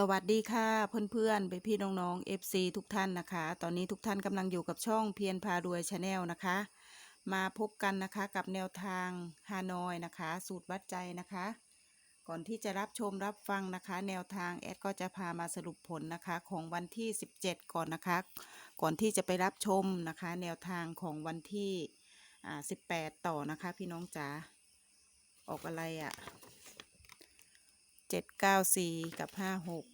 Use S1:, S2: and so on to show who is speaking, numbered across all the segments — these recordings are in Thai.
S1: สวัสดีค่ะเพื่อนๆไปพี่น้องๆ FC ทุกท่านนะคะ ตอนนี้ทุกท่านกำลังอยู่กับช่องเพียรพารวยชาแนลนะคะ มาพบกันนะคะกับแนวทางฮานอยนะคะ สูตรวัดใจนะคะ ก่อนที่จะรับชมรับฟังนะคะ แนวทางแอดก็จะพามาสรุปผลนะคะของวันที่ 17 ก่อนนะคะ ก่อนที่จะไปรับชมนะคะ แนวทางของวันที่อ่า18 ต่อนะคะ พี่น้องจ๋าออกอะไรอะ่ะ เจ็ดเก้าสี่กับห้าหก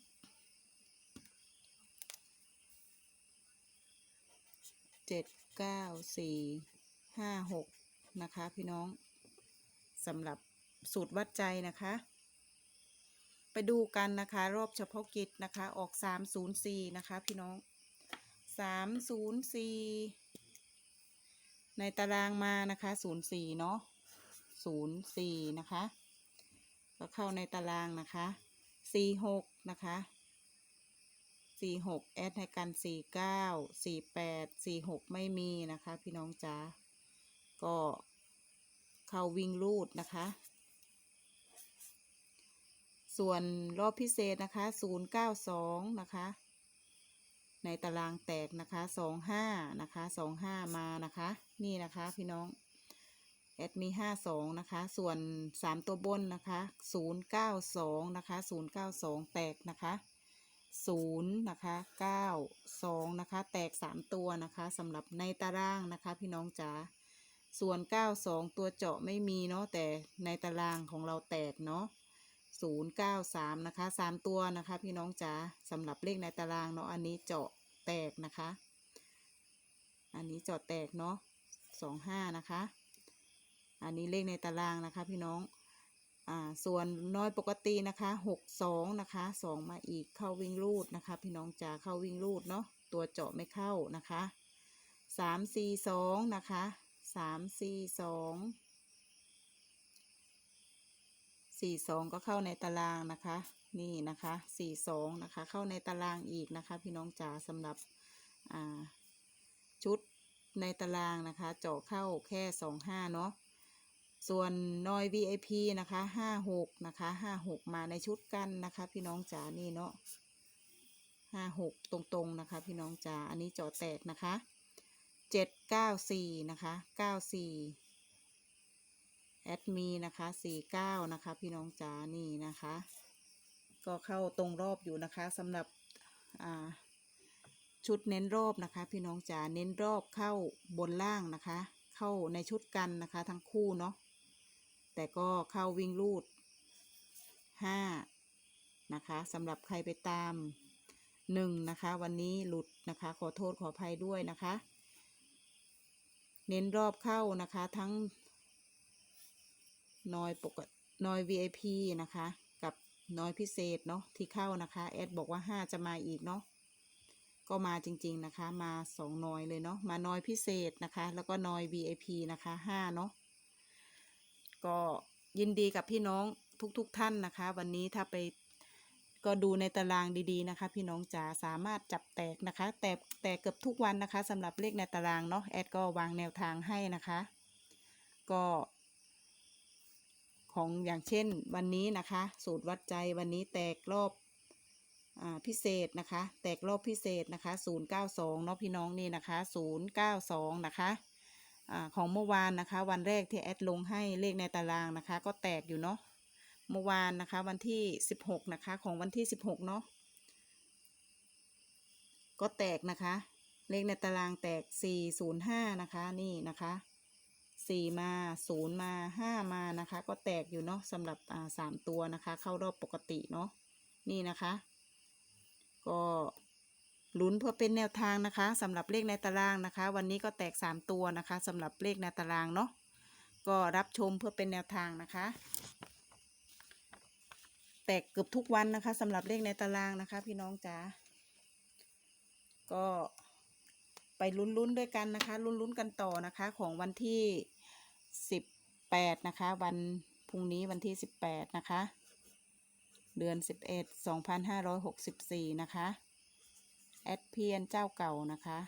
S1: เจ็ดเก้าสี่ห้าหกนะคะพี่น้องสำหรับสูตรวัดใจนะคะ ไปดูกันนะคะ รอบเฉพาะกิจนะคะ ออกสามศูนย์สี่นะคะพี่น้องสามศูนย์สี่ในตารางมานะคะศูนย์สี่เนาะศูนย์สี่นะคะ ก็เข้าในตารางนะคะสี่หกนะคะสี่หกแอดให้กันสี่เก้าสี่แปดสี่หกไม่มีนะคะ พี่น้องจ๋าก็เข้าวิ่งรูดนะคะ ส่วนรอบพิเศษนะคะศูนย์เก้าสองนะคะในตารางแตกนะคะสองห้านะคะสองห้ามานะคะ นี่นะคะพี่น้อง แอดมีห้าสองนะคะ ส่วนสามตัวบนนะคะศูนย์เก้าสองนะคะศูนย์เก้าสองแตกนะคะศูนย์นะคะเก้าสองนะคะ แตกสามตัวนะคะสำหรับในตารางนะคะ พี่น้องจ๋าส่วนเก้าสองตัวเจาะไม่มีเนาะแต่ในตารางของเราแตกเนาะศูนย์เก้าสามนะคะสามตัวนะคะ พี่น้องจ๋าสำหรับเลขในตารางเนาะอันนี้เจาะแตกนะคะ อันนี้เจาะแตกเนาะสองห้านะคะ อันนี้เลขในตารางนะคะพี่น้อง อ่า ส่วนน้อยปกตินะคะหกสองนะคะสองมาอีกเข้าวิ่งรูดนะคะ พี่น้องจ๋าเข้าวิ่งรูดเนาะ ตัวเจาะไม่เข้านะคะสามสี่สองนะคะสามสี่สองสี่สองก็เข้าในตารางนะคะ นี่นะคะสี่สองนะคะ เข้าในตารางอีกนะคะ พี่น้องจ๋าสำหรับอ่าชุดในตารางนะคะเจาะเข้าแค่สองห้าเนาะ ส่วนนอย VIP นะคะห้าหกนะคะห้าหกมาในชุดกันนะคะ พี่น้องจ๋านี่เนาะห้าหกตรงๆนะคะ พี่น้องจ๋าอันนี้จาะแตกนะคะเจ็ดเก้าสี่นะคะเก้าสี่แอดมีนะคะสี่เก้านะคะ พี่น้องจ๋านี่นะคะ ก็เข้าตรงรอบอยู่นะคะสำหรับอ่าชุดเน้นรอบนะคะ พี่น้องจ๋าเน้นรอบเข้าบนล่างนะคะ เข้าในชุดกันนะคะ ทั้งคู่เนาะ แต่ก็เข้าวิ่งรูดห้านะคะสำหรับใครไปตามหนึ่งนะคะ วันนี้หลุดนะคะ ขอโทษขออภัยด้วยนะคะ เน้นรอบเข้านะคะทั้งนอยปกตินอย VIP นะคะ กับนอยพิเศษเนาะที่เข้านะคะแอดบอกว่าห้าจะมาอีกเนาะก็มาจริง ๆ นะคะ มาสองนอยเลยเนาะมานอยพิเศษนะคะ แล้วก็นอย VIP นะคะห้าเนาะ ก็ยินดีกับพี่น้องทุกๆทท่านนะคะ วันนี้ถ้าไปก็ดูในตารางดีๆนะคะ พี่น้องจ๋าสามารถจับแตกนะคะ แตกแตกเกือบทุกวันนะคะสำหรับเลขในตารางเนาะแอดก็วางแนวทางให้นะคะ ก็ ของอย่างเช่นวันนี้นะคะ สูตรวัดใจวันนี้แตกรอบอพิเศษนะคะ แตกรอบพิเศษนะคะ 092 เนาะพี่น้องนี่นะคะ 092 นะคะ อของเมื่อวานนะคะ วันแรกที่แอดลงให้เลขในตารางนะคะ ก็แตกอยู่เนาะเมื่อวานนะคะ วันที่ 16 นะคะ ของวันที่ 16 เนาะก็แตกนะคะ เลขในตารางแตก 405 นะคะ นี่นะคะ 4 มา 0 มา 5 มานะคะ ก็แตกอยู่เนาะสำหรับอ่าสามตัวนะคะ เข้ารอบปกติเนาะนี่นะคะ ก็ ลุ้นเพื่อเป็นแนวทางนะคะสำหรับเลขในตารางนะคะ วันนี้ก็แตก 3 ตัวนะคะสำหรับเลขในตารางเนาะก็รับชมเพื่อเป็นแนวทางนะคะ แตกเกือบทุกวันนะคะสำหรับเลขในตารางนะคะ พี่น้องจ๋าก็ไปลุ้นๆด้วยกันนะคะ ลุ้นๆกันต่อนะคะ ของวันที่ 18 นะคะ วันพรุ่งนี้วันที่ 18 นะคะ เดือน 11 2564 นะคะ แอดเพียนเจ้าเก่านะคะ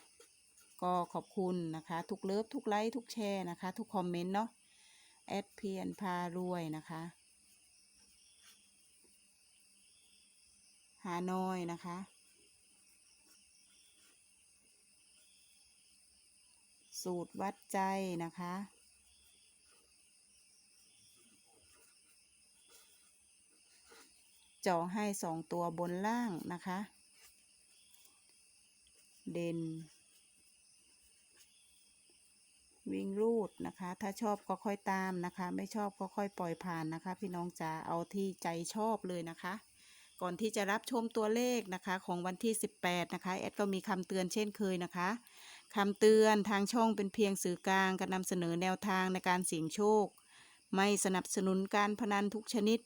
S1: ก็ขอบคุณนะคะ ทุกเลิฟทุกไลค์ทุกแชร์นะคะ ทุกคอมเมนต์เนาะแอดเพียนพารวยนะคะฮานอยนะคะ สูตรวัดใจนะคะจาะให้สองตัวบนล่างนะคะ เด่น วิ่งรูดนะคะ ถ้าชอบก็ค่อยตามนะคะ ไม่ชอบก็ค่อยปล่อยผ่านนะคะ พี่น้องจ๋าเอาที่ใจชอบเลยนะคะ ก่อนที่จะรับชมตัวเลขนะคะของวันที่ 18 นะคะแอดก็มีคำเตือนเช่นเคยนะคะคำเตือนทางช่องเป็นเพียงสื่อกลางการนำเสนอแนวทางในการเสี่ยงโชค ไม่สนับสนุนการพนันทุกชนิด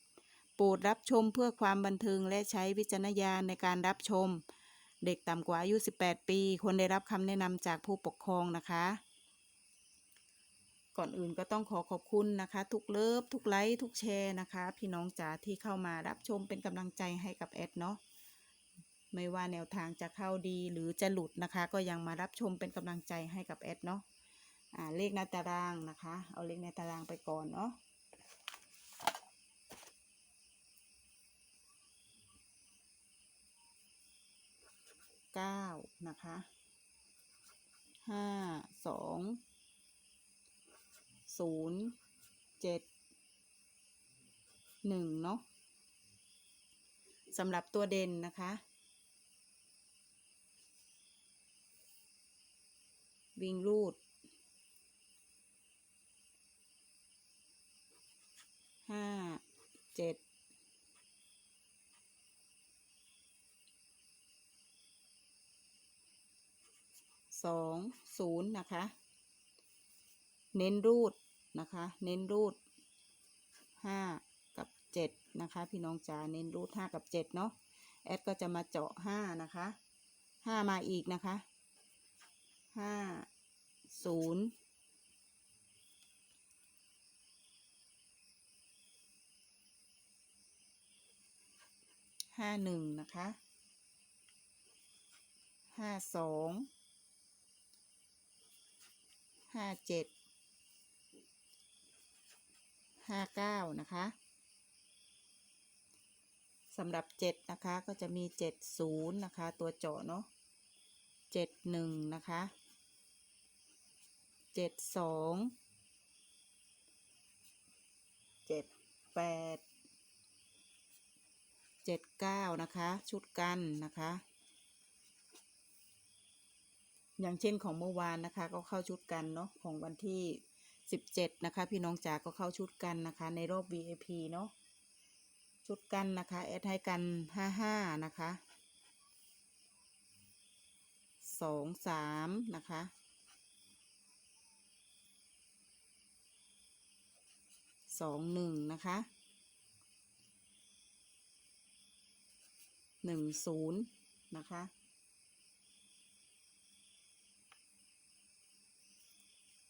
S1: โปรดรับชมเพื่อความบันเทิงและใช้วิจารณญาณในการรับชม เด็กต่ำกว่าอายุ 18 ปีควรได้รับคำแนะนำจากผู้ปกครองนะคะ ก่อนอื่นก็ต้องขอขอบคุณนะคะ ทุกเลิฟทุกไลค์ทุกแชร์นะคะ พี่น้องจ๋าที่เข้ามารับชมเป็นกำลังใจให้กับแอดเนาะไม่ว่าแนวทางจะเข้าดีหรือจะหลุดนะคะ ก็ยังมารับชมเป็นกำลังใจให้กับแอดเนาะอ่าเลขในตารางนะคะ เอาเลขในตารางไปก่อนเนาะ เก้านะคะห้าสองศูนย์เจ็ดหนึ่งเนาะสำหรับตัวเด่นนะคะ วิ่งรูดห้าเจ็ด สองศูนย์นะคะ เน้นรูดนะคะ เน้นรูดห้ากับเจ็ดนะคะ พี่น้องจ๋าเน้นรูดห้ากับเจ็ดเนาะแอดก็จะมาเจาะห้านะคะห้ามาอีกนะคะห้าศูนย์ห้าหนึ่งนะคะห้าสอง ห้าเจ็ดห้าเก้านะคะสำหรับเจ็ดนะคะก็จะมีเจ็ดศูนย์นะคะ ตัวเจาะเนาะเจ็ดหนึ่งนะคะเจ็ดสองเจ็ดแปดเจ็ดเก้านะคะ ชุดกันนะคะ อย่างเช่นของเมื่อวานนะคะ ก็เข้าชุดกันเนาะของวันที่ 17 นะคะ พี่น้องจ๋าก็เข้าชุดกันนะคะ ในรอบ VIP เนาะชุดกันนะคะแอดให้กัน 55 นะคะสองสามนะคะสองหนึ่งนะคะหนึ่งศูนย์นะคะ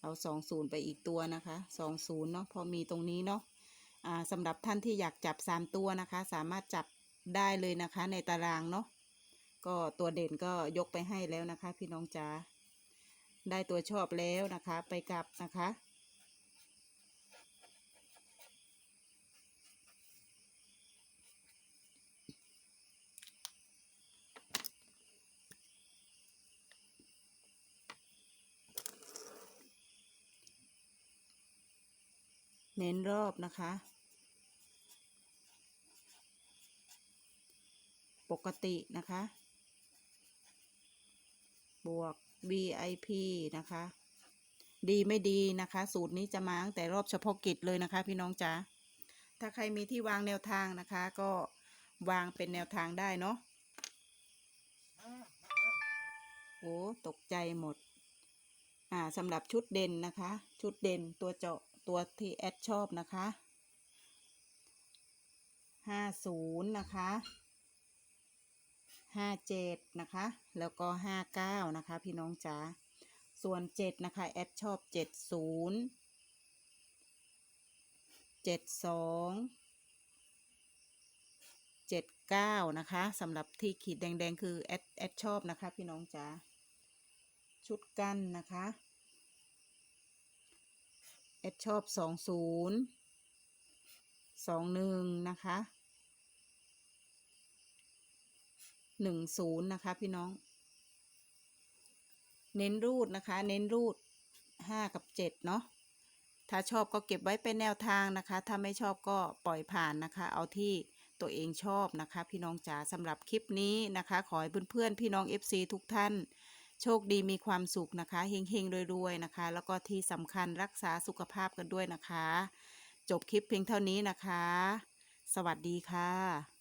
S1: เอาสองศูนย์ไปอีกตัวนะคะสองศูนย์เนาะพอมีตรงนี้เนาะอ่าสำหรับท่านที่อยากจับสามตัวนะคะ สามารถจับได้เลยนะคะในตารางเนาะก็ตัวเด่นก็ยกไปให้แล้วนะคะ พี่น้องจ๋าได้ตัวชอบแล้วนะคะ ไปกลับนะคะ เน้นรอบนะคะ ปกตินะคะ บวก VIP นะคะ ดีไม่ดีนะคะ สูตรนี้จะมาตั้งแต่รอบเฉพาะกิจเลยนะคะ พี่น้องจ๋าถ้าใครมีที่วางแนวทางนะคะ ก็วางเป็นแนวทางได้เนาะโอ้ตกใจหมด อ่าสำหรับชุดเด่นนะคะ ชุดเด่นตัวเจาะ ตัวที่แอดชอบนะคะห้าศูนย์นะคะห้าเจ็ดนะคะ แล้วก็ห้าเก้านะคะ พี่น้องจ๋า ส่วนเจ็ดนะคะ แอดชอบเจ็ดศูนย์เจ็ดสองเจ็ดเก้านะคะสำหรับที่ขีดแดง ๆ คือ แอดแอดชอบนะคะ พี่น้องจ๋า ชุดกันนะคะ ดชอบสองศูนย์สองหนึ่งนะคะหนึ่งศูนย์นะคะพี่น้อง เน้นรูดนะคะ เน้นรูดห้ากับเจ็ดเนาะถ้าชอบก็เก็บไว้เป็นแนวทางนะคะ ถ้าไม่ชอบก็ปล่อยผ่านนะคะ เอาที่ตัวเองชอบนะคะ พี่น้องจ๋าสำหรับคลิปนี้นะคะ ขอให้เพื่อนๆพี่น้อง FC ทุกท่าน โชคดีมีความสุขนะคะเฮงๆรวยๆนะคะ แล้วก็ที่สำคัญรักษาสุขภาพกันด้วยนะคะ จบคลิปเพียงเท่านี้นะคะ สวัสดีค่ะ